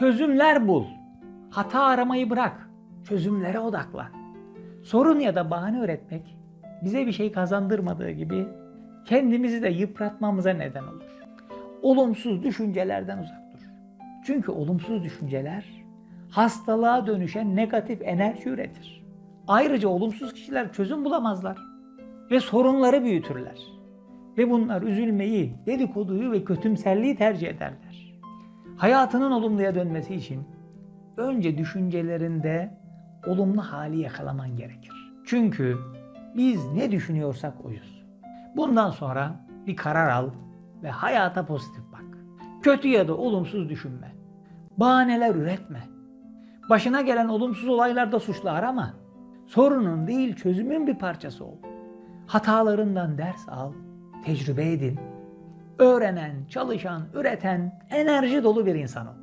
Çözümler bul. Hata aramayı bırak. Çözümlere odaklan. Sorun ya da bahane üretmek bize bir şey kazandırmadığı gibi kendimizi de yıpratmamıza neden olur. Olumsuz düşüncelerden uzak dur. Çünkü olumsuz düşünceler hastalığa dönüşen negatif enerji üretir. Ayrıca olumsuz kişiler çözüm bulamazlar ve sorunları büyütürler. Ve bunlar üzülmeyi, dedikoduyu ve kötümserliği tercih ederler. Hayatının olumluya dönmesi için önce düşüncelerinde olumlu hali yakalaman gerekir. Çünkü biz ne düşünüyorsak oyuz. Bundan sonra bir karar al ve hayata pozitif bak. Kötü ya da olumsuz düşünme. Bahaneler üretme. Başına gelen olumsuz olaylarda suçlu arama. Sorunun değil çözümün bir parçası ol. Hatalarından ders al, tecrübe edin. Öğrenen, çalışan, üreten, enerji dolu bir insan ol.